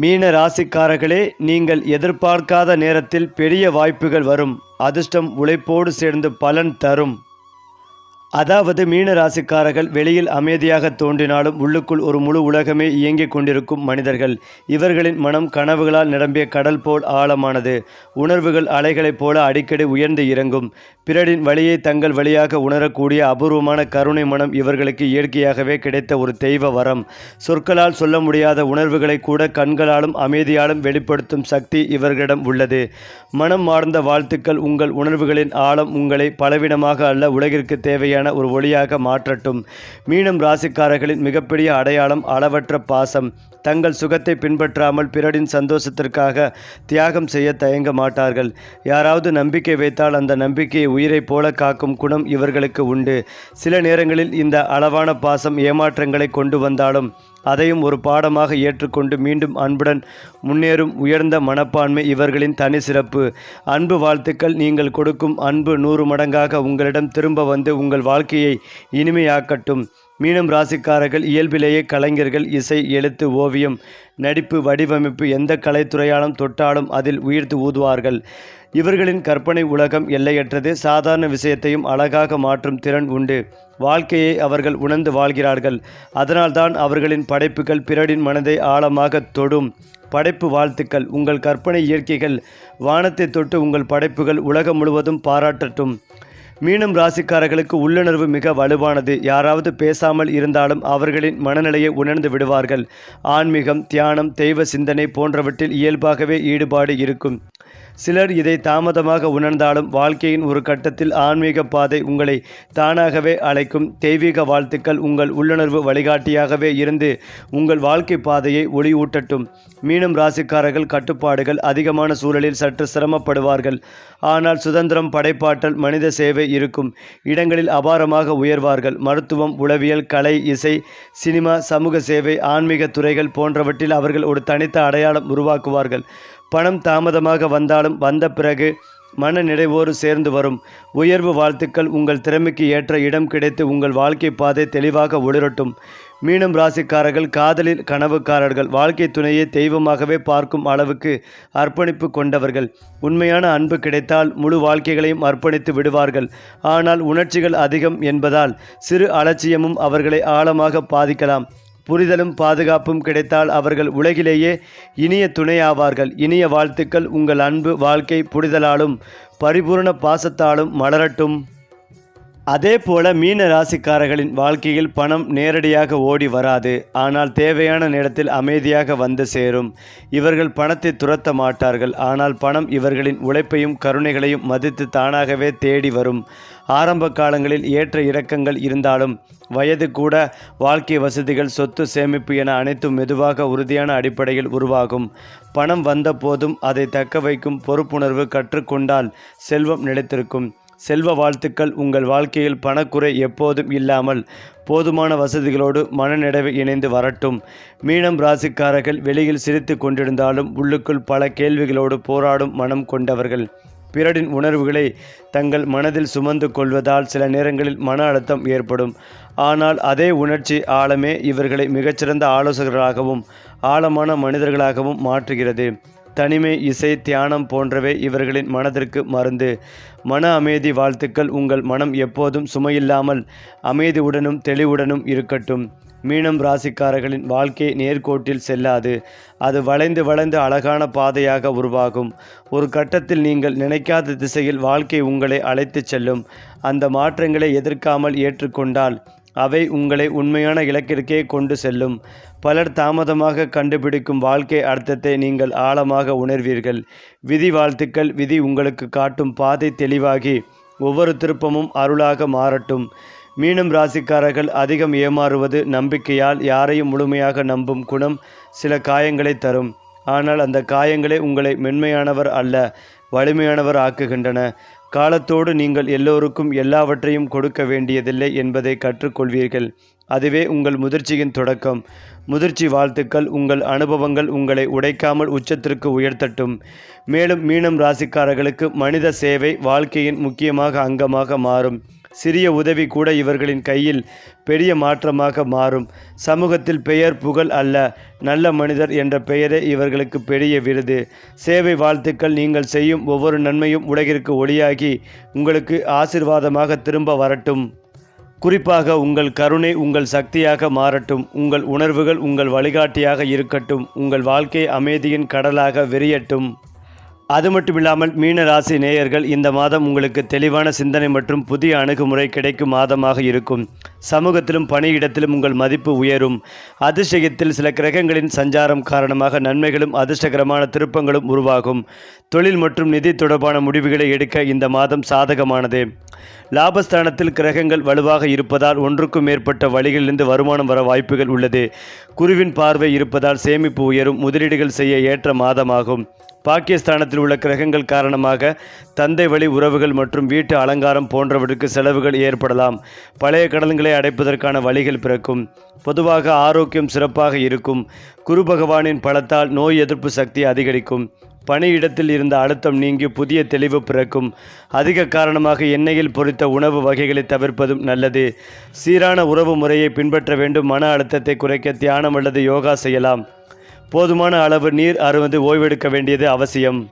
மீன ராசிக்காரர்களே நீங்கள் எதிர்பார்க்காத நேரத்தில் பெரிய வாய்ப்புகள் வரும். அதிர்ஷ்டம் உழைப்போடு சேர்ந்து பலன் தரும். அதாவது மீன ராசிக்காரர்கள் வெளியில் அமைதியாக தோன்றினாலும் உள்ளுக்குள் ஒரு முழு உலகமே இயங்கிக் கொண்டிருக்கும் மனிதர்கள். இவர்களின் மனம் கனவுகளால் நிரம்பிய கடல் போல் ஆழமானது. உணர்வுகள் அலைகளைப் போல அடிக்கடி உயர்ந்து இறங்கும். பிறரின் வழியை தங்கள் வழியாக உணரக்கூடிய அபூர்வமான கருணை மனம் இவர்களுக்கு இயற்கையாகவே கிடைத்த ஒரு தெய்வ வரம். சொற்களால் சொல்ல முடியாத உணர்வுகளை கூட கண்களாலும் அமைதியாலும் வெளிப்படுத்தும் சக்தி இவர்களிடம் உள்ளது. மனம் மார்ந்த வாழ்த்துக்கள் உங்கள் உணர்வுகளின் ஆழம் உங்களை பலவிடமாக அல்ல உலகிற்கு தேவையான ஒரு ஒளியாக மாற்றட்டும். மீனம் ராசிக்காரர்களின் மிகப்பெரிய அடையாளம் அளவற்ற பாசம். தங்கள் சுகத்தை பின்பற்றாமல் பிறரின் சந்தோஷத்திற்காக தியாகம் செய்ய தயங்க மாட்டார்கள். யாராவது நம்பிக்கை வைத்தால் அந்த நம்பிக்கையை உயிரைப் போல காக்கும் குணம் இவர்களுக்கு உண்டு. சில நேரங்களில் இந்த அளவான பாசம் ஏமாற்றங்களை கொண்டு வந்தாலும் அதையும் ஒரு பாடமாக ஏற்றுக்கொண்டு மீண்டும் அன்புடன் முன்னேறும் உயர்ந்த மனப்பான்மை இவர்களின் தனி சிறப்பு. அன்பு வாழ்த்துக்கள். நீங்கள் கொடுக்கும் அன்பு நூறு மடங்காக உங்களிடம் திரும்ப வந்து உங்கள் வாழ்க்கையை இனிமையாக்கட்டும். மீனம் ராசிக்காரர்கள் இயல்பிலேயே கலைஞர்கள் இசை எழுத்து ஓவியம் நடிப்பு வடிவமைப்பு எந்த கலைத்துறையாலும் தொட்டாலும் அதில் உயிர்த்து ஊதுவார்கள். இவர்களின் கற்பனை உலகம் எல்லையற்றது. சாதாரண விஷயத்தையும் அழகாக மாற்றும் திறன் உண்டு. வாழ்க்கையை அவர்கள் உணர்ந்து வாழ்கிறார்கள். அதனால்தான் அவர்களின் படைப்புகள் பிறரின் மனதை ஆழமாக தொடும். படைப்பு வாழ்த்துக்கள். உங்கள் கற்பனை இயற்கைகள் வானத்தை தொட்டு உங்கள் படைப்புகள் உலகம் முழுவதும் பாராட்டட்டும். மீனம் ராசிக்காரர்களுக்கு உள்ளுணர்வு மிக வலுவானது. யாராவது பேசாமல் இருந்தாலும் அவர்களின் மனநிலையை உணர்ந்து விடுவார்கள். ஆன்மீகம் தியானம் தெய்வ சிந்தனை போன்றவற்றில் இயல்பாகவே ஈடுபாடு இருக்கும். சிலர் இதை தாமதமாக உணர்ந்தாலும் வாழ்க்கையின் ஒரு கட்டத்தில் ஆன்மீக பாதை உங்களை தானாகவே அழைக்கும். தெய்வீக வாழ்த்துக்கள் உங்கள் உள்ளுணர்வு வழிகாட்டியாகவே இருந்து உங்கள் வாழ்க்கை பாதையை ஒளியூட்டட்டும். மீனம் ராசிக்காரர்கள் கட்டுப்பாடுகள் அதிகமான சூழலில் சற்று சிரமப்படுவார்கள். ஆனால் சுதந்திரம் படைப்பாற்றல் மனித சேவை இருக்கும். இடங்களில் அபாரமாக உயர்வார்கள். மருத்துவம் உளவியல் கலை இசை சினிமா சமூக சேவை ஆன்மீக துறைகள் போன்றவற்றில் அவர்கள் ஒரு தனித்த அடையாளம் உருவாக்குவார்கள். பணம் தாமதமாக வந்தாலும் வந்த பிறகு மன நிறைவோடு சேர்ந்து வரும். உயர்வு வாழ்த்துக்கள் உங்கள் திறமைக்கு ஏற்ற இடம் கிடைத்து உங்கள் வாழ்க்கை பாதை தெளிவாக ஒளிரட்டும் மீனம் ராசிக்காரர்கள் காதலில் கனவுக்காரர்கள் வாழ்க்கை துணையை தெய்வமாகவே பார்க்கும் அளவுக்கு அர்ப்பணிப்பு கொண்டவர்கள். உண்மையான அன்பு கிடைத்தால் முழு வாழ்க்கைகளையும் அர்ப்பணித்து விடுவார்கள். ஆனால் உணர்ச்சிகள் அதிகம் என்பதால் சிறு அலட்சியமும் அவர்களை ஆழமாக பாதிக்கலாம். புரிதலும் பாதுகாப்பும் கிடைத்தால் அவர்கள் உலகிலேயே இனிய துணையாவார்கள். இனிய வாழ்த்துக்கள். உங்கள் அன்பு வாழ்க்கை புரிதலாலும் பரிபூர்ண பாசத்தாலும் மலரட்டும். அதே போல மீன ராசிக்காரர்களின் வாழ்க்கையில் பணம் நேரடியாக ஓடி வராது. ஆனால் தேவையான நேரத்தில் அமைதியாக வந்து சேரும். இவர்கள் பணத்தை துரத்த மாட்டார்கள். ஆனால் பணம் இவர்களின் உழைப்பையும் கருணைகளையும் மதித்து தானாகவே தேடி வரும். ஆரம்ப காலங்களில் ஏற்ற இறக்கங்கள் இருந்தாலும் வயது கூட வாழ்க்கை வசதிகள் சொத்து சேமிப்பு என அனைத்தும் மெதுவாக உறுதியான அடிப்படையில் உருவாகும். பணம் வந்த போதும் அதை தக்க வைக்கும் பொறுப்புணர்வு கற்றுக்கொண்டால் செல்வம் நிலைத்திருக்கும். செல்வ வாழ்த்துக்கள் உங்கள் வாழ்க்கையில் பணக்குறை எப்போதும் இல்லாமல் போதுமான வசதிகளோடு மனநிறைவு இணைந்து வரட்டும். மீனம் ராசிக்காரர்கள் வெளியில் சிரித்து கொண்டிருந்தாலும் உள்ளுக்குள் பல கேள்விகளோடு போராடும் மனம் கொண்டவர்கள். பிறரின் உணர்வுகளை தங்கள் மனதில் சுமந்து கொள்வதால் சில நேரங்களில் மன அழுத்தம் ஏற்படும். ஆனால் அதே உணர்ச்சி ஆழமே இவர்களை மிகச்சிறந்த ஆலோசகர்களாகவும் ஆழமான மனிதர்களாகவும் மாற்றுகிறது. தனிமை இசை தியானம் போன்றவை இவர்களின் மனதிற்கு மருந்து. மன அமைதி வாழ்த்துக்கள் உங்கள் மனம் எப்போதும் சுமையில்லாமல் அமைதியுடனும் தெளிவுடனும் இருக்கட்டும். மீனம் ராசிக்காரர்களின் வாழ்க்கை நேர்கோட்டில் செல்லாது. அது வளைந்து வளைந்து அழகான பாதையாக உருவாகும். ஒரு கட்டத்தில் நீங்கள் நினைக்காத திசையில் வாழ்க்கை உங்களை அழைத்துச் செல்லும். அந்த மாற்றங்களை எதிர்க்காமல் ஏற்றுக்கொண்டால் அவை உங்களை உண்மையான இலக்கிற்கே கொண்டு செல்லும். பலர் தாமதமாக கண்டுபிடிக்கும் வாழ்க்கை அர்த்தத்தை நீங்கள் ஆழமாக உணர்வீர்கள். விதி வாழ்த்துக்கள் விதி உங்களுக்கு காட்டும் பாதை தெளிவாகி ஒவ்வொரு திருப்பமும் அருளாக மாறட்டும். மீனம் ராசிக்காரர்கள் அதிகம் ஏமாறுவது நம்பிக்கையால் யாரையும் முழுமையாக நம்பும் குணம் சில காயங்களை தரும். ஆனால் அந்த காயங்களே உங்களை மென்மையானவர் அல்ல வலிமையானவர் ஆக்குகின்றன. காலத்தோடு நீங்கள் எல்லோருக்கும் எல்லாவற்றையும் கொடுக்க வேண்டியதில்லை என்பதை கற்றுக்கொள்வீர்கள். அதுவே உங்கள் முதிர்ச்சியின் தொடக்கம். முதிர்ச்சி வாழ்த்துக்கள் உங்கள் அனுபவங்கள் உங்களை உடைக்காமல் உச்சத்திற்கு உயர்த்தட்டும். மேலும் மீனம் ராசிக்காரர்களுக்கு மனித சேவை வாழ்க்கையின் முக்கியமாக அங்கமாக மாறும். சிறிய உதவி கூட இவர்களின் கையில் பெரிய மாற்றமாக மாறும். சமூகத்தில் பெயர் புகழ் அல்ல நல்ல மனிதர் என்ற பெயரே இவர்களுக்கு பெரிய விருது. சேவை வாழ்த்துக்கள் நீங்கள் செய்யும் ஒவ்வொரு நன்மையும் உலகிற்கு ஒளியாகி உங்களுக்கு ஆசிர்வாதமாக திரும்ப வரட்டும். குறிப்பாக உங்கள் கருணை உங்கள் சக்தியாக மாறட்டும். உங்கள் உணர்வுகள் உங்கள் வழிகாட்டியாக இருக்கட்டும். உங்கள் வாழ்க்கை அமைதியின் கடலாக வெறியட்டும் அது மட்டும் இல்லாமல் மீன ராசி நேயர்கள் இந்த மாதம் உங்களுக்கு தெளிவான சிந்தனை மற்றும் புதிய அணுகுமுறை கிடைக்கும் மாதமாக இருக்கும். சமூகத்திலும் பணியிடத்திலும் உங்கள் மதிப்பு உயரும். அதிர்ஷ்டத்தில் சில கிரகங்களின் சஞ்சாரம் காரணமாக நன்மைகளும் அதிர்ஷ்டகரமான திருப்பங்களும் உருவாகும். தொழில் மற்றும் நிதி தொடர்பான முடிவுகளை எடுக்க இந்த மாதம் சாதகமானது. லாபஸ்தானத்தில் கிரகங்கள் வலுவாக இருப்பதால் ஒன்றுக்கும் மேற்பட்ட வழிகளிலிருந்து வருமானம் வர வாய்ப்புகள் உள்ளது. குருவின் பார்வை இருப்பதால் சேமிப்பு உயரும். முதலீடுகள் செய்ய ஏற்ற மாதமாகும். பாகிஸ்தானத்தில் உள்ள கிரகங்கள் காரணமாக தந்தை வழி உறவுகள் மற்றும் வீட்டு அலங்காரம் போன்றவற்றுக்கு செலவுகள் ஏற்படலாம். பழைய கடன்களை அடைப்பதற்கான வழிகள் பிறக்கும். பொதுவாக ஆரோக்கியம் சிறப்பாக இருக்கும். குரு பகவானின் பலத்தால் நோய் எதிர்ப்பு சக்தி அதிகரிக்கும். பணியிடத்தில் இருந்த அழுத்தம் நீங்கி புதிய தெளிவு பிறக்கும். அதிக காரணமாக எண்ணெயில் பொரித்த உணவு வகைகளை தவிர்ப்பதும் நல்லது. சீரான உறவு முறையை பின்பற்ற வேண்டும். மன அழுத்தத்தை குறைக்க தியானம் அல்லது யோகா செய்யலாம். போதுமான அளவு நீர் அருவது ஓய்வெடுக்க வேண்டியது அவசியம்.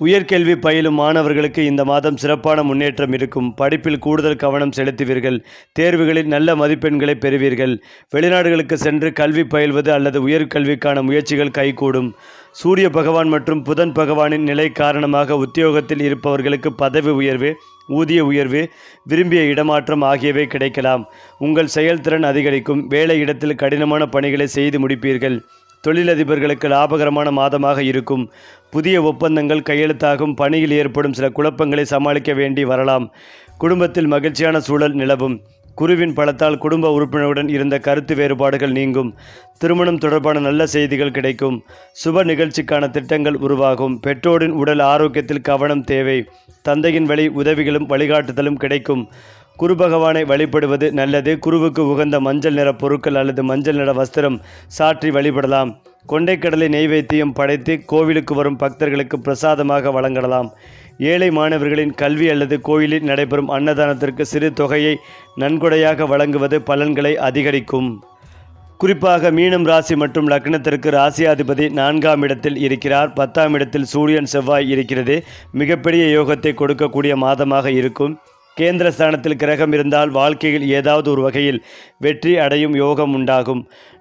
உயர்கல்வி பயிலும் மாணவர்களுக்கு இந்த மாதம் சிறப்பான முன்னேற்றம் இருக்கும். படிப்பில் கூடுதல் கவனம் செலுத்துவீர்கள். தேர்வுகளில் நல்ல மதிப்பெண்களை பெறுவீர்கள். வெளிநாடுகளுக்கு சென்று கல்வி பயில்வது அல்லது உயர்கல்விக்கான முயற்சிகள் கைகூடும். சூரிய பகவான் மற்றும் புதன் பகவானின் நிலை காரணமாக உத்தியோகத்தில் இருப்பவர்களுக்கு பதவி உயர்வு ஊதிய உயர்வு விரும்பிய இடமாற்றம் ஆகியவை கிடைக்கலாம். உங்கள் செயல்திறன் அதிகரிக்கும். வேலை இடத்தில் கடினமான பணிகளை செய்து முடிப்பீர்கள். தொழிலதிபர்களுக்கு லாபகரமான மாதமாக இருக்கும். புதிய ஒப்பந்தங்கள் கையெழுத்தாகும். பணியில் ஏற்படும் சில குழப்பங்களை சமாளிக்க வேண்டி வரலாம். குடும்பத்தில் மகிழ்ச்சியான சூழல் நிலவும். குருவின் பலத்தால் குடும்ப உறுப்பினருடன் இருந்த கருத்து வேறுபாடுகள் நீங்கும். திருமணம் தொடர்பான நல்ல செய்திகள் கிடைக்கும். சுப நிகழ்ச்சிக்கான திட்டங்கள் உருவாகும். பெற்றோரின் உடல் ஆரோக்கியத்தில் கவனம் தேவை. தந்தையின் வழி உதவிகளும் வழிகாட்டுதலும் கிடைக்கும். குரு பகவானை வழிபடுவது நல்லது. குருவுக்கு உகந்த மஞ்சள் நிற பொருட்கள் அல்லது மஞ்சள் நிற வஸ்திரம் சாற்றி வழிபடலாம். கொண்டைக்கடலை நெய்வேத்தியம் படைத்து கோவிலுக்கு வரும் பக்தர்களுக்கு பிரசாதமாக வழங்கலாம். ஏழை மாணவர்களின் கல்வி அல்லது கோயிலில் நடைபெறும் அன்னதானத்திற்கு சிறு தொகையை நன்கொடையாக வழங்குவது பலன்களை அதிகரிக்கும். குறிப்பாக மீனம் ராசி மற்றும் லக்னத்திற்கு ராசியாதிபதி நான்காம் இடத்தில் இருக்கிறார். பத்தாம் இடத்தில் சூரியன் செவ்வாய் இருக்கிறது. மிகப்பெரிய யோகத்தை கொடுக்கக்கூடிய மாதமாக இருக்கும். கேந்திர ஸ்தானத்தில் கிரகம் இருந்தால் வாழ்க்கையில் ஏதாவது ஒரு வகையில் வெற்றி அடையும் யோகம் உண்டாகும்.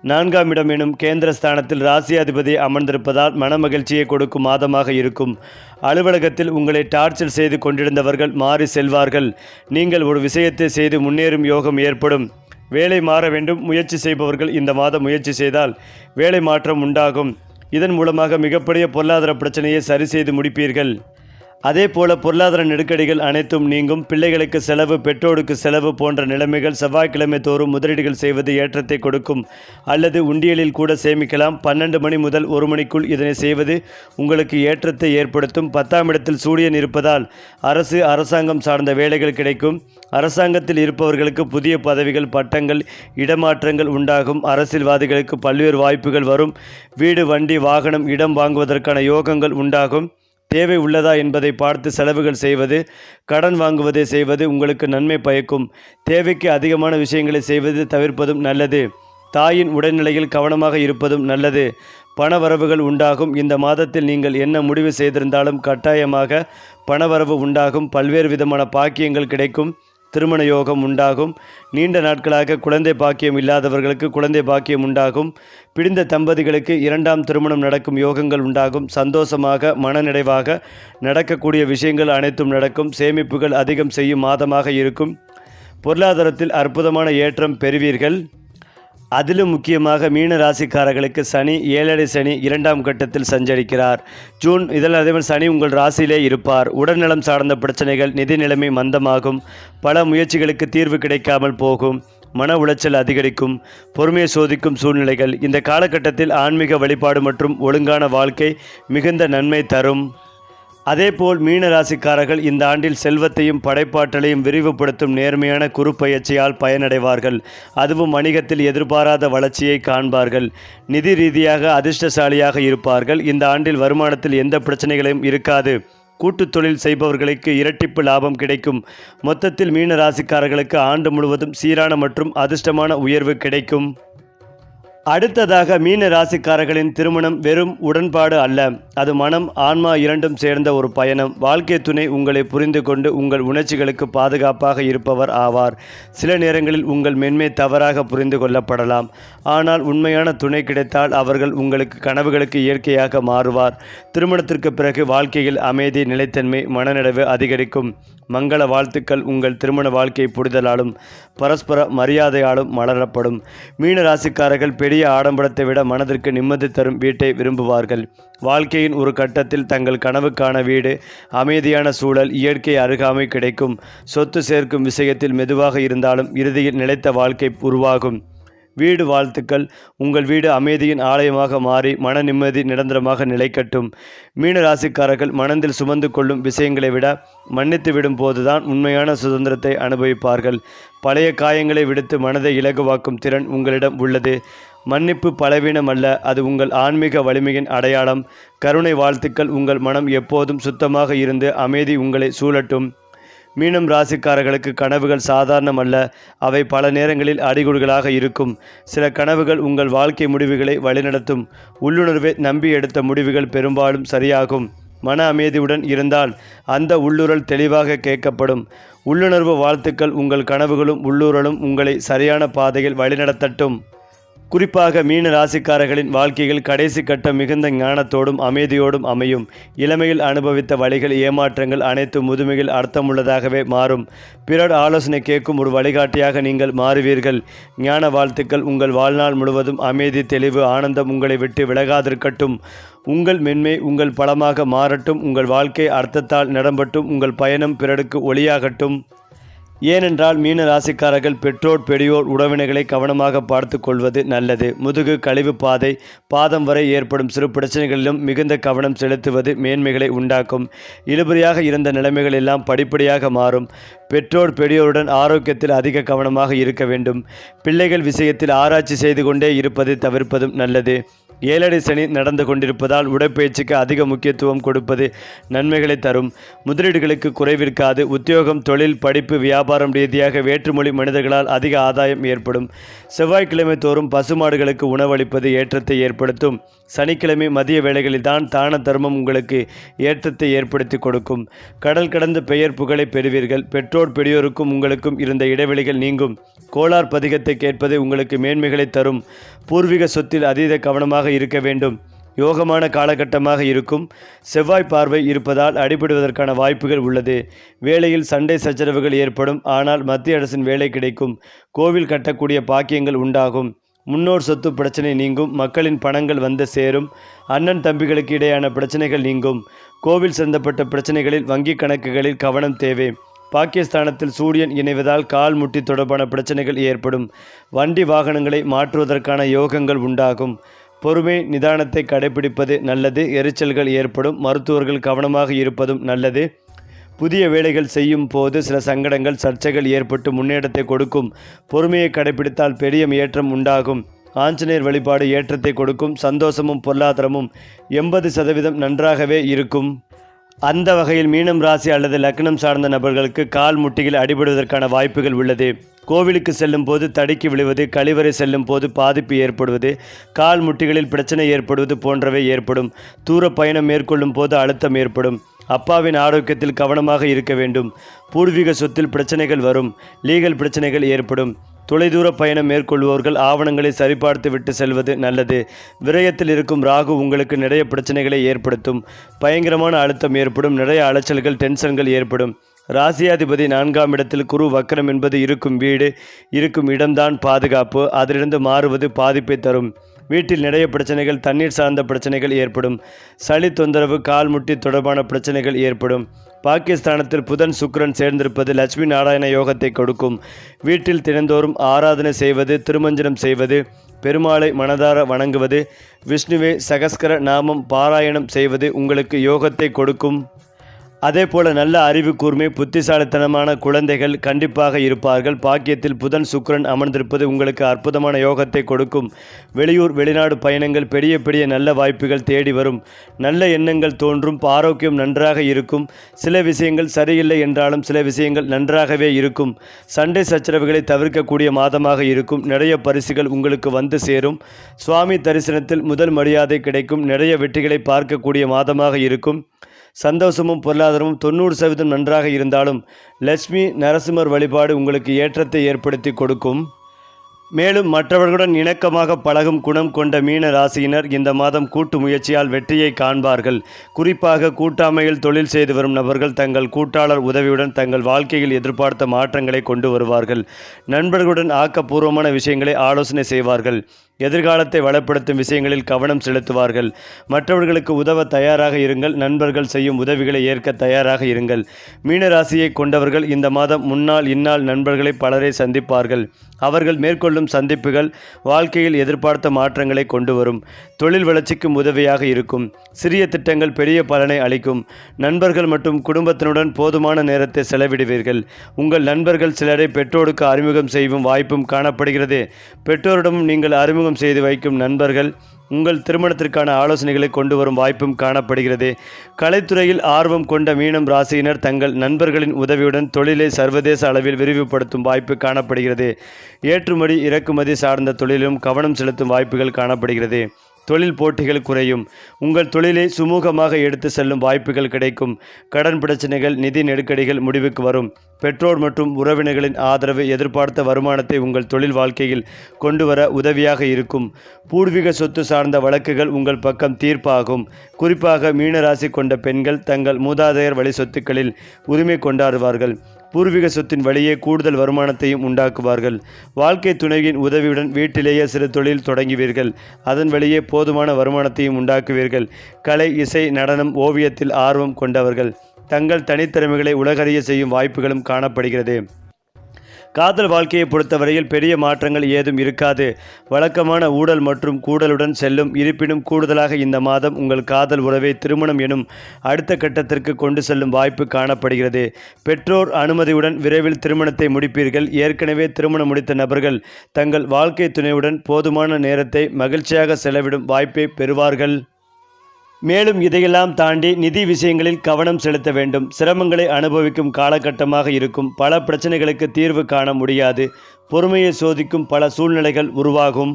நான்காம் இடம் எனும் கேந்திர ஸ்தானத்தில் ராசியாதிபதி அமர்ந்திருப்பதால் மனமகிழ்ச்சியை கொடுக்கும் மாதமாக இருக்கும். அலுவலகத்தில் உங்களை டார்ச்சர் செய்து கொண்டிருந்தவர்கள் மாறி செல்வார்கள். நீங்கள் ஒரு விஷயத்தை செய்து முன்னேறும் யோகம் ஏற்படும். வேலை மாற வேண்டும் முயற்சி செய்பவர்கள் இந்த மாதம் முயற்சி செய்தால் வேலை மாற்றம் உண்டாகும். இதன் மூலமாக மிகப்பெரிய பொருளாதார பிரச்சனையை சரி செய்து முடிப்பீர்கள். அதே போல பொருளாதார நெருக்கடிகள் அனைத்தும் நீங்கும். பிள்ளைகளுக்கு செலவு பெற்றோருக்கு செலவு போன்ற நிலைமைகள் செவ்வாய்க்கிழமை தோறும் முதலீடுகள் செய்வது ஏற்றத்தை கொடுக்கும். அல்லது உண்டியலில் கூட சேமிக்கலாம். பன்னெண்டு மணி முதல் ஒரு மணிக்குள் இதனை செய்வது உங்களுக்கு ஏற்றத்தை ஏற்படுத்தும். பத்தாம் இடத்தில் சூரியன் இருப்பதால் அரசு அரசாங்கம் சார்ந்த வேலைகள் கிடைக்கும். அரசாங்கத்தில் இருப்பவர்களுக்கு புதிய பதவிகள் பட்டங்கள் இடமாற்றங்கள் உண்டாகும். அரசியல்வாதிகளுக்கு பல்வேறு வாய்ப்புகள் வரும். வீடு வண்டி வாகனம் இடம் வாங்குவதற்கான யோகங்கள் உண்டாகும். தேவை உள்ளதா என்பதை பார்த்து செலவுகள் செய்வது கடன் வாங்குவதை செய்வது உங்களுக்கு நன்மை பயக்கும். தேவைக்கு அதிகமான விஷயங்களை செய்வது தவிர்ப்பதும் நல்லது. தாயின் உடல்நிலையில் கவனமாக இருப்பதும் நல்லது. பணவரவுகள் உண்டாகும். இந்த மாதத்தில் நீங்கள் என்ன முடிவு செய்திருந்தாலும் கட்டாயமாக பணவரவு உண்டாகும். பல்வேறு விதமான பாக்கியங்கள் கிடைக்கும். திருமண யோகம் உண்டாகும். நீண்ட நாட்களாக குழந்தை பாக்கியம் இல்லாதவர்களுக்கு குழந்தை பாக்கியம் உண்டாகும். பிடிந்த தம்பதிகளுக்கு இரண்டாம் திருமணம் நடக்கும் யோகங்கள் உண்டாகும். சந்தோஷமாக மனநிறைவாக நடக்கக்கூடிய விஷயங்கள் அனைத்தும் நடக்கும். சேமிப்புகள் அதிகம் செய்யும் மாதமாக இருக்கும். பொருளாதாரத்தில் அற்புதமான ஏற்றம் பெறுவீர்கள். அதிலும் முக்கியமாக மீன ராசிக்காரர்களுக்கு சனி ஏழரை சனி இரண்டாம் கட்டத்தில் சஞ்சரிக்கிறார். ஜூன் இதில் அதேமாதிரி சனி உங்கள் ராசியிலே இருப்பார். உடல்நலம் சார்ந்த பிரச்சனைகள் நிதி நிலைமை மந்தமாகும். பல முயற்சிகளுக்கு தீர்வு கிடைக்காமல் போகும். மன உளைச்சல் அதிகரிக்கும். பொறுமையை சோதிக்கும் சூழ்நிலைகள். இந்த காலகட்டத்தில் ஆன்மீக வழிபாடு மற்றும் ஒழுங்கான வாழ்க்கை மிகுந்த நன்மை தரும். அதேபோல் மீன ராசிக்காரர்கள் இந்த ஆண்டில் செல்வத்தையும் படைப்பாற்றலையும் விரிவுபடுத்தும் நேர்மையான குறு பயிற்சியால் பயனடைவார்கள். அதுவும் வணிகத்தில் எதிர்பாராத வளர்ச்சியை காண்பார்கள். நிதி ரீதியாக அதிர்ஷ்டசாலியாக இருப்பார்கள். இந்த ஆண்டில் வருமானத்தில் எந்த பிரச்சனைகளையும் இருக்காது. கூட்டுத் தொழில் செய்பவர்களுக்கு இரட்டிப்பு லாபம் கிடைக்கும். மொத்தத்தில் மீன ராசிக்காரர்களுக்கு ஆண்டு முழுவதும் சீரான மற்றும் அதிர்ஷ்டமான உயர்வு கிடைக்கும். அடுத்ததாக மீன ராசிக்காரர்களின் திருமணம் வெறும் உடன்பாடு அல்ல. அது மனம் ஆன்மா இரண்டும் சேர்ந்த ஒரு பயணம். வாழ்க்கை துணை உங்களை புரிந்து கொண்டு உங்கள் உணர்ச்சிகளுக்கு பாதுகாப்பாக இருப்பவர் ஆவார். சில நேரங்களில் உங்கள் மென்மை தவறாக புரிந்து கொள்ளப்படலாம். ஆனால் உண்மையான துணை கிடைத்தால் அவர்கள் உங்களுக்கு கனவுகளுக்கு இயற்கையாக மாறுவார். திருமணத்திற்கு பிறகு வாழ்க்கையில் அமைதி நிலைத்தன்மை மனநிறைவு அதிகரிக்கும். மங்கள வாழ்த்துக்கள். உங்கள் திருமண வாழ்க்கை புரிதலாலும் பரஸ்பர மரியாதையாலும் மலரப்படும். மீன ராசிக்காரர்கள் பெரிய ஆடம்பரத்தை விட மனதிற்கு நிம்மதி தரும் வீட்டை விரும்புவார்கள். வாழ்க்கையின் ஒரு கட்டத்தில் தங்கள் கனவுக்கான வீடு அமைதியான சூழல் இயற்கை அருகாமை கிடைக்கும். சொத்து சேர்க்கும் விஷயத்தில் மெதுவாக இருந்தாலும் இறுதியில் நிலைத்த வாழ்க்கை உருவாகும். வீடு வாழ்த்துக்கள். உங்கள் வீடு அமைதியின் ஆலயமாக மாறி மன நிம்மதி நிரந்தரமாக நிலைக்கட்டும். மீன ராசிக்காரர்கள் மனதில் சுமந்து கொள்ளும் விஷயங்களை விட மன்னித்து விடும் போதுதான் உண்மையான சுதந்திரத்தை அனுபவிப்பார்கள். பழைய காயங்களை விடுத்து மனதை இலகுவாக்கும் திறன் உங்களிடம் உள்ளது. மன்னிப்பு பலவீனம் அல்ல அது உங்கள் ஆன்மீக வலிமையின் அடையாளம். கருணை வாழ்த்துக்கள் உங்கள் மனம் எப்போதும் சுத்தமாக இருந்து அமைதி உங்களை சூழட்டும். மீனம் ராசிக்காரர்களுக்கு கனவுகள் சாதாரணமல்ல. அவை பல நேரங்களில் அடிகுடுகளாக இருக்கும். சில கனவுகள் உங்கள் வாழ்க்கை முடிவுகளை வழிநடத்தும். உள்ளுணர்வை நம்பி எடுத்த முடிவுகள் பெரும்பாலும் சரியாகும். மன அமைதியுடன் இருந்தால் அந்த உள்ளுரல் தெளிவாக கேட்கப்படும். உள்ளுணர்வு வாழ்த்துக்கள் உங்கள் கனவுகளும் உள்ளுரலும் உங்களை சரியான பாதையில் வழிநடத்தட்டும். குறிப்பாக மீன ராசிக்காரர்களின் வாழ்க்கையில் கடைசி கட்டம் மிகுந்த ஞானத்தோடும் அமைதியோடும் அமையும். இளமையில் அனுபவித்த வழிகள் ஏமாற்றங்கள் அனைத்து முதுமையில் அர்த்தமுள்ளதாகவே மாறும். பிறர் ஆலோசனை கேட்கும் ஒரு வழிகாட்டியாக நீங்கள் மாறுவீர்கள். ஞான வாழ்த்துக்கள் உங்கள் வாழ்நாள் முழுவதும் அமைதி தெளிவு ஆனந்தம் உங்களை விட்டு விலகாதிருக்கட்டும். உங்கள் மென்மை உங்கள் பலமாக மாறட்டும். உங்கள் வாழ்க்கை அர்த்தத்தால் நடம்பட்டும் உங்கள் பயணம் பிறருக்கு ஒளியாகட்டும். ஏனென்றால் மீன ராசிக்காரர்கள் பெற்றோர் பெரியோர் உறவினர்களை கவனமாக பார்த்து கொள்வது நல்லது. முதுகு கழிவு பாதை பாதம் வரை ஏற்படும் சிறு பிரச்சனைகளிலும் மிகுந்த கவனம் செலுத்துவது மேன்மைகளை உண்டாக்கும். இழுபறியாக இருந்த நிலைமைகள் எல்லாம் படிப்படியாக மாறும். பெற்றோர் பெரியோருடன் ஆரோக்கியத்தில் அதிக கவனமாக இருக்க வேண்டும். பிள்ளைகள் விஷயத்தில் ஆராய்ச்சி செய்து கொண்டே இருப்பதை தவிர்ப்பதும் நல்லது. ஏழடி சனி நடந்து கொண்டிருப்பதால் உடற்பயிற்சிக்கு அதிக முக்கியத்துவம் கொடுப்பது நன்மைகளை தரும். முதலீடுகளுக்கு குறைவிருக்காது. உத்தியோகம் தொழில் படிப்பு வியாபாரம் ரீதியாக வேற்றுமொழி மனிதர்களால் அதிக ஆதாயம் ஏற்படும். செவ்வாய்க்கிழமை தோறும் பசுமாடுகளுக்கு உணவளிப்பது ஏற்றத்தை ஏற்படுத்தும். சனிக்கிழமை மதிய வேளைகளில் தான் தான தர்மம் உங்களுக்கு ஏற்றத்தை ஏற்படுத்தி கொடுக்கும். கடல் கடந்த பெயர் புகழை பெறுவீர்கள். பெற்றோர் பெரியோருக்கும் உங்களுக்கும் இருந்த இடைவெளிகள் நீங்கும். கோளார் பதிகத்தை கேட்பது உங்களுக்கு மேன்மைகளை தரும். பூர்வீக சொத்தில் அதீத கவனமாக இருக்க வேண்டும். யோகமான காலகட்டமாக இருக்கும். செவ்வாய் பார்வை இருப்பதால் அடிபடுவதற்கான வாய்ப்புகள் உள்ளது. வேலையில் சண்டை சச்சரவுகள் ஏற்படும். ஆனால் மத்திய அரசின் வேலை கிடைக்கும். கோவில் கட்டக்கூடிய பாக்கியங்கள் உண்டாகும். முன்னோர் சொத்து பிரச்சனை நீங்கும். மக்களின் பணங்கள் வந்து சேரும். அண்ணன் தம்பிகளுக்கு இடையான பிரச்சனைகள் நீங்கும். கோவில் சந்தப்பட்ட பிரச்சனைகளில் வங்கி கணக்குகளில் கவனம் தேவை. பாகிஸ்தானத்தில் சூரியன் இணைவதால் கால் முட்டி தொடர்பான பிரச்சனைகள் ஏற்படும். வண்டி வாகனங்களை மாற்றுவதற்கான யோகங்கள் உண்டாகும். பொறுமை நிதானத்தை கடைபிடிப்பது நல்லது எரிச்சல்கள் ஏற்படும் மருத்துவர்கள் கவனமாக இருப்பதும் நல்லது. புதிய வேலைகள் செய்யும் போது சில சங்கடங்கள் சர்ச்சைகள் ஏற்பட்டு முன்னேற்றத்தை கொடுக்கும். பொறுமையை கடைபிடித்தால் பெரிய ஏற்றம் உண்டாகும். ஆஞ்சநேயர் வழிபாடு ஏற்றத்தை கொடுக்கும் சந்தோஷமும் பொருளாதாரமும் எண்பது சதவீதம் நன்றாகவே இருக்கும். அந்த வகையில் மீனம் ராசி அல்லது லக்னம் சார்ந்த நபர்களுக்கு கால் முட்டியில் அடிபடுவதற்கான வாய்ப்புகள் உள்ளது. கோவிலுக்கு செல்லும் போது தடுக்கி விழுவது கழிவறை செல்லும் போது பாதிப்பு ஏற்படுவது கால் முட்டிகளில் பிரச்சனை ஏற்படுவது போன்றவை ஏற்படும். தூர பயணம் மேற்கொள்ளும் போது அழுத்தம் ஏற்படும். அப்பாவின் ஆரோக்கியத்தில் கவனமாக இருக்க வேண்டும். பூர்வீக சொத்தில் பிரச்சனைகள் வரும். லீகல் பிரச்சனைகள் ஏற்படும். தொலைதூர பயணம் மேற்கொள்வோர்கள் ஆவணங்களை சரிபார்த்து விட்டு செல்வது நல்லது. விரயத்தில் இருக்கும் ராகு உங்களுக்கு நிறைய பிரச்சனைகளை ஏற்படுத்தும். பயங்கரமான அழுத்தம் ஏற்படும். நிறைய அலைச்சல்கள் டென்ஷன்கள் ஏற்படும். ராசியாதிபதி நான்காம் இடத்தில் குரு வக்கரம் என்பது இருக்கும் வீடு இருக்கும் இடம்தான் பாதுகாப்பு. அதிலிருந்து மாறுவது பாதிப்பை தரும். வீட்டில் நிறைய பிரச்சனைகள் தண்ணீர் சார்ந்த பிரச்சனைகள் ஏற்படும். சளி தொந்தரவு கால் முட்டி தொடர்பான பிரச்சனைகள் ஏற்படும். பாகிஸ்தானத்தில் புதன் சுக்ரன் சேர்ந்திருப்பது லட்சுமி நாராயண யோகத்தை கொடுக்கும். வீட்டில் தினந்தோறும் ஆராதனை செய்வது திருமஞ்சனம் செய்வது பெருமாளை மனதார வணங்குவது விஷ்ணுவே சகஸ்கர நாமம் பாராயணம் செய்வது உங்களுக்கு யோகத்தை கொடுக்கும். அதே போல நல்ல அறிவு கூர்மை புத்திசாலித்தனமான குழந்தைகள் கண்டிப்பாக இருப்பார்கள். பாக்கியத்தில் புதன் சுக்கரன் அமர்ந்திருப்பது உங்களுக்கு அற்புதமான யோகத்தை கொடுக்கும். வெளியூர் வெளிநாடு பயணங்கள் பெரிய பெரிய நல்ல வாய்ப்புகள் தேடி வரும். நல்ல எண்ணங்கள் தோன்றும். ஆரோக்கியம் நன்றாக இருக்கும். சில விஷயங்கள் சரியில்லை என்றாலும் சில விஷயங்கள் நன்றாகவே இருக்கும். சண்டை சச்சரவுகளை தவிர்க்கக்கூடிய மாதமாக இருக்கும். நிறைய பரிசுகள் உங்களுக்கு வந்து சேரும். சுவாமி தரிசனத்தில் முதல் மரியாதை கிடைக்கும். நிறைய வெற்றிகளை பார்க்கக்கூடிய மாதமாக இருக்கும். சந்தோஷமும் பொருளாதாரமும் தொண்ணூறு சதவீதம் நன்றாக இருந்தாலும் லட்சுமி நரசிம்மர் வழிபாடு உங்களுக்கு ஏற்றத்தை ஏற்படுத்தி கொடுக்கும். மேலும் மற்றவர்களுடன் இணக்கமாக பழகும் குணம் கொண்ட மீன ராசியினர் இந்த மாதம் கூட்டு முயற்சியால் வெற்றியை காண்பார்கள். குறிப்பாக கூட்டாமையில் தொழில் செய்து வரும் நபர்கள் தங்கள் கூட்டாளர் உதவியுடன் தங்கள் வாழ்க்கையில் எதிர்பார்த்த மாற்றங்களை கொண்டு வருவார்கள். நண்பர்களுடன் ஆக்கப்பூர்வமான விஷயங்களை ஆலோசனை செய்வார்கள். எதிர்காலத்தை வளப்படுத்தும் விஷயங்களில் கவனம் செலுத்துவார்கள். மற்றவர்களுக்கு உதவ தயாராக இருங்கள். நண்பர்கள் செய்யும் உதவிகளை ஏற்க தயாராக இருங்கள். மீனராசியை கொண்டவர்கள் இந்த மாதம் முன்னாள் இந்நாள் நண்பர்களை பலரை சந்திப்பார்கள். அவர்கள் மேற்கொள்ளும் சந்திப்புகள் வாழ்க்கையில் எதிர்பார்த்த மாற்றங்களை கொண்டு வரும் தொழில் வளர்ச்சிக்கும் உதவியாக இருக்கும். சிறிய திட்டங்கள் பெரிய பலனை அளிக்கும். நண்பர்கள் மற்றும் குடும்பத்தினுடன் போதுமான நேரத்தை செலவிடுவீர்கள். உங்கள் நண்பர்கள் சிலரை பெற்றோருக்கு அறிமுகம் செய்யும் வாய்ப்பும் காணப்படுகிறது. பெற்றோரிடமும் நீங்கள் அறிமுகம் செய்து வைக்கும் நண்பர்கள் உங்கள் திருமணத்திற்கான ஆலோசனைகளை கொண்டு வரும் வாய்ப்பும் காணப்படுகிறது. கலைத்துறையில் ஆர்வம் கொண்ட மீனம் ராசியினர் தங்கள் நண்பர்களின் உதவியுடன் தொழிலை சர்வதேச அளவில் விரிவுபடுத்தும் வாய்ப்பு காணப்படுகிறது. ஏற்றுமதி இறக்குமதி சார்ந்த தொழிலும் கவனம் செலுத்தும் வாய்ப்புகள் காணப்படுகிறது. தொழில் போட்டிகள் குறையும். உங்கள் தொழிலை சுமூகமாக எடுத்து செல்லும் வாய்ப்புகள் கிடைக்கும். கடன் பிரச்சனைகள் நிதி நெருக்கடிகள் முடிவுக்கு வரும். பெற்றோர் மற்றும் உறவினர்களின் ஆதரவு எதிர்பார்த்த வருமானத்தை உங்கள் தொழில் வாழ்க்கையில் கொண்டு வர உதவியாக இருக்கும். பூர்வீக சொத்து சார்ந்த வழக்குகள் உங்கள் பக்கம் தீர்ப்பாகும். குறிப்பாக மீனராசி கொண்ட பெண்கள் தங்கள் மூதாதையர் வழி சொத்துக்களில் உரிமை கொண்டாடுவார்கள். பூர்வீக சொத்தின் வழியே கூடுதல் வருமானத்தையும் உண்டாக்குவார்கள். வாழ்க்கை துணையின் உதவியுடன் வீட்டிலேயே சிறு தொழில் தொடங்குவீர்கள். அதன் வழியே போதுமான வருமானத்தையும் உண்டாக்குவீர்கள். கலை இசை நடனம் ஓவியத்தில் ஆர்வம் கொண்டவர்கள். தங்கள் தனித்திறமைகளை உலகறிய செய்யும் வாய்ப்புகளும் காணப்படுகிறது. காதல் வாழ்க்கையை பொறுத்தவரையில் பெரிய மாற்றங்கள் ஏதும் இருக்காது. வழக்கமான ஊடல் மற்றும் கூடலுடன் செல்லும் இருப்பினும் கூடுதலாக இந்த மாதம் உங்கள் காதல் உறவை திருமணம் எனும் அடுத்த கட்டத்திற்கு கொண்டு செல்லும் வாய்ப்பு காணப்படுகிறது. பெற்றோர் அனுமதியுடன் விரைவில் திருமணத்தை முடிப்பீர்கள். ஏற்கனவே திருமணம் முடித்த நபர்கள் தங்கள் வாழ்க்கை துணையுடன் போதுமான நேரத்தை மகிழ்ச்சியாக செலவிடும் வாய்ப்பை பெறுவார்கள். மேலும் இதையெல்லாம் தாண்டி நிதி விஷயங்களில் கவனம் செலுத்த வேண்டும். சிரமங்களை அனுபவிக்கும் காலகட்டமாக இருக்கும். பல பிரச்சனைகளுக்கு தீர்வு காண முடியாது. பொறுமையை சோதிக்கும் பல சூழ்நிலைகள் உருவாகும்.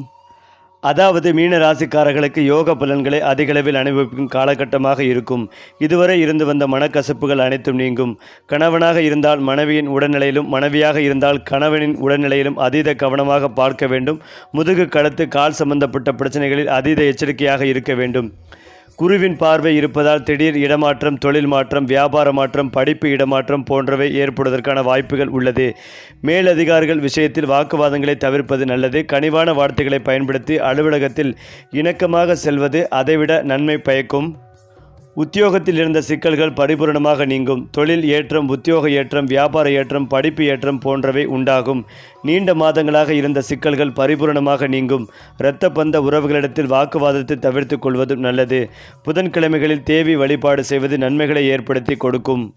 அதாவது மீன ராசிக்காரர்களுக்கு யோக பலன்களை அதிகளவில் அனுபவிக்கும் காலகட்டமாக இருக்கும். இதுவரை இருந்து வந்த மனக்கசப்புகள் அனைத்தும் நீங்கும். கணவனாக இருந்தால் மனைவியின் உடல்நிலையிலும் மனைவியாக இருந்தால் கணவனின் உடல்நிலையிலும் அதீத கவனமாக பார்க்க வேண்டும். முதுகு கழுத்து கால் சம்பந்தப்பட்ட பிரச்சனைகளில் அதீத எச்சரிக்கையாக இருக்க வேண்டும். குருவின் பார்வை இருப்பதால் திடீர் இடமாற்றம் தொழில் மாற்றம் வியாபார மாற்றம் படிப்பு இடமாற்றம் போன்றவை ஏற்படுவதற்கான வாய்ப்புகள் உள்ளது. மேலதிகாரிகள் விஷயத்தில் வாக்குவாதங்களை தவிர்ப்பது நல்லது. கனிவான வார்த்தைகளை பயன்படுத்தி அலுவலகத்தில் இணக்கமாக செல்வது அதைவிட நன்மை பயக்கும். உத்தியோகத்தில் இருந்த சிக்கல்கள் பரிபூரணமாக நீங்கும். தொழில் ஏற்றம் உத்தியோக ஏற்றம் வியாபார ஏற்றம் படிப்பு ஏற்றம் போன்றவை உண்டாகும். நீண்ட மாதங்களாக இருந்த சிக்கல்கள் பரிபூரணமாக நீங்கும். இரத்த பந்த உறவுகளிடத்தில் வாக்குவாதத்தை தவிர்த்து கொள்வதும் நல்லது. புதன்கிழமைகளில் தேவி வழிபாடு செய்வது நன்மைகளை ஏற்படுத்தி கொடுக்கும்.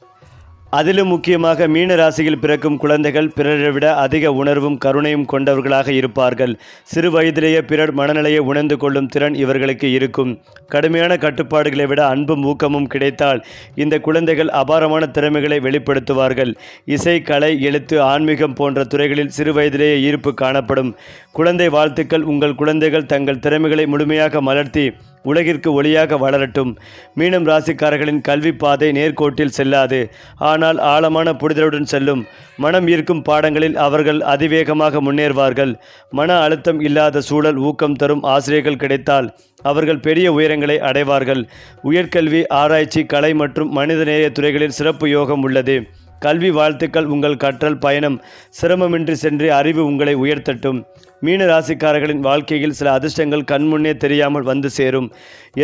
அதிலும் முக்கியமாக மீன ராசியில் பிறக்கும் குழந்தைகள் பிறரை விட அதிக உணர்வும் கருணையும் கொண்டவர்களாக இருப்பார்கள். சிறு வயதிலேயே பிறர் மனநிலையை உணர்ந்து கொள்ளும் திறன் இவர்களுக்கு இருக்கும். கடுமையான கட்டுப்பாடுகளை விட அன்பும் ஊக்கமும் கிடைத்தால் இந்த குழந்தைகள் அபாரமான திறமைகளை வெளிப்படுத்துவார்கள். இசை கலை எழுத்து ஆன்மீகம் போன்ற துறைகளில் சிறு வயதிலேயே ஈர்ப்பு காணப்படும். குழந்தை வாழ்த்துக்கள். உங்கள் குழந்தைகள் தங்கள் திறமைகளை முழுமையாக மலர்த்தி உலகிற்கு ஒளியாக வளரட்டும். மீனம் ராசிக்காரர்களின் கல்வி பாதை நேர்கோட்டில் செல்லாது. ஆனால் ஆழமான புரிதலுடன் செல்லும். மனம் ஈர்க்கும் பாடங்களில் அவர்கள் அதிவேகமாக முன்னேறுவார்கள். மன அழுத்தம் இல்லாத சூழல் ஊக்கம் தரும் ஆசிரியர்கள் கிடைத்தால் அவர்கள் பெரிய உயரங்களை அடைவார்கள். உயர்கல்வி ஆராய்ச்சி கலை மற்றும் மனிதநேய துறைகளில் சிறப்பு யோகம் உள்ளது. கல்வி வாழ்த்துக்கள் உங்கள் கற்றல் பயணம் சிரமமின்றி சென்று அறிவு உங்களை உயர்த்தட்டும். மீன ராசிக்காரர்களின் வாழ்க்கையில் சில அதிர்ஷ்டங்கள் கண்முன்னே தெரியாமல் வந்து சேரும்.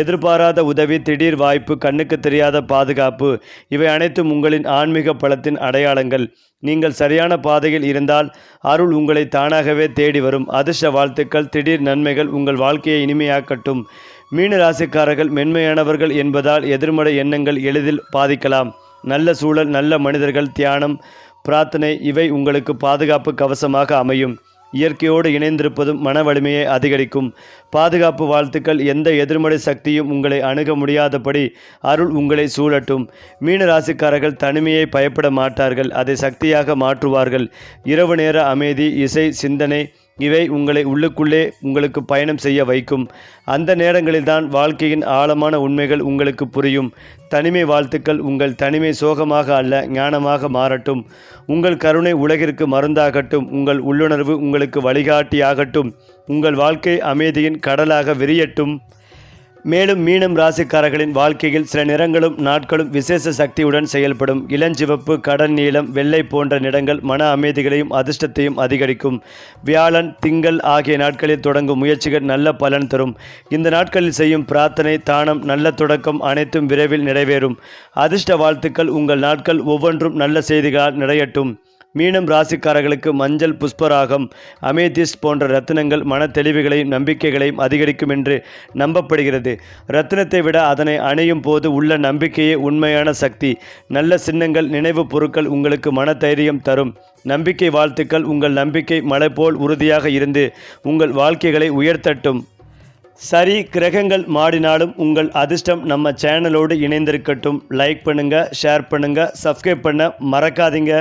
எதிர்பாராத உதவி திடீர் வாய்ப்பு கண்ணுக்கு தெரியாத பாதுகாப்பு இவை அனைத்தும் உங்களின் ஆன்மீக பலத்தின் அடையாளங்கள். நீங்கள் சரியான பாதையில் இருந்தால் அருள் உங்களை தானாகவே தேடி வரும். அதிர்ஷ்ட வாழ்த்துக்கள் திடீர் நன்மைகள் உங்கள் வாழ்க்கையை இனிமையாக்கட்டும். மீன ராசிக்காரர்கள் மென்மையானவர்கள் என்பதால் எதிர்மறை எண்ணங்கள் எளிதில் பாதிக்கலாம். நல்ல சூழல் நல்ல மனிதர்கள் தியானம் பிரார்த்தனை இவை உங்களுக்கு பாதுகாப்பு கவசமாக அமையும். இயற்கையோடு இணைந்திருப்பதும் மன வலிமையை அதிகரிக்கும். பாதுகாப்பு வாழ்த்துக்கள். எந்த எதிர்மறை சக்தியும் உங்களை அணுக முடியாதபடி அருள் உங்களை சூழட்டும். மீன ராசிக்காரர்கள் தனிமையை பயப்பட மாட்டார்கள். அதை சக்தியாக மாற்றுவார்கள். இரவு நேர அமைதி இசை சிந்தனை இவை உங்களை உள்ளுக்குள்ளே உங்களுக்கு பயணம் செய்ய வைக்கும். அந்த நேரங்களில்தான் வாழ்க்கையின் ஆழமான உண்மைகள் உங்களுக்கு புரியும். தனிமை வாழ்த்துக்கள் உங்கள் தனிமை சோகமாக அல்ல ஞானமாக மாறட்டும். உங்கள் கருணை உலகிற்கு மருந்தாகட்டும். உங்கள் உள்ளுணர்வு உங்களுக்கு வழிகாட்டியாகட்டும். உங்கள் வாழ்க்கை அமைதியின் கடலாக விரியட்டும். மேலும் மீனம் ராசிக்காரர்களின் வாழ்க்கையில் சில நிறங்களும் நாட்களும் விசேஷ சக்தியுடன் செயல்படும். இளஞ்சிவப்பு கடல் நீளம் வெள்ளை போன்ற நிறங்கள் மன அமைதிகளையும் அதிர்ஷ்டத்தையும் அதிகரிக்கும். வியாழன் திங்கள் ஆகிய நாட்களில் தொடங்கும் முயற்சிகள் நல்ல பலன் தரும். இந்த நாட்களில் செய்யும் பிரார்த்தனை தானம் நல்ல தொடக்கம் அனைத்தும் விரைவில் நிறைவேறும். அதிர்ஷ்ட வாழ்த்துக்கள் உங்கள் நாட்கள் ஒவ்வொன்றும் நல்ல செய்திகளால் நிறையட்டும். மீனம் ராசிக்காரர்களுக்கு மஞ்சள் புஷ்பராகம் அமேதிஸ்ட் போன்ற ரத்தினங்கள் மன தெளிவுகளையும் நம்பிக்கைகளையும் அதிகரிக்கும் என்று நம்பப்படுகிறது. ரத்தினத்தை விட அதனை அணையும் போது உள்ள நம்பிக்கையே உண்மையான சக்தி. நல்ல சின்னங்கள் நினைவு பொருட்கள் உங்களுக்கு மன தைரியம் தரும். நம்பிக்கை வாழ்த்துக்கள் உங்கள் நம்பிக்கை மலை போல் உறுதியாக இருந்து உங்கள் வாழ்க்கைகளை உயர்த்தட்டும். சரி கிரகங்கள் மாடினாலும் உங்கள் அதிர்ஷ்டம் நம்ம சேனலோடு இணைந்திருக்கட்டும். லைக் பண்ணுங்கள் ஷேர் பண்ணுங்கள் சப்ஸ்கிரைப் பண்ண மறக்காதீங்க.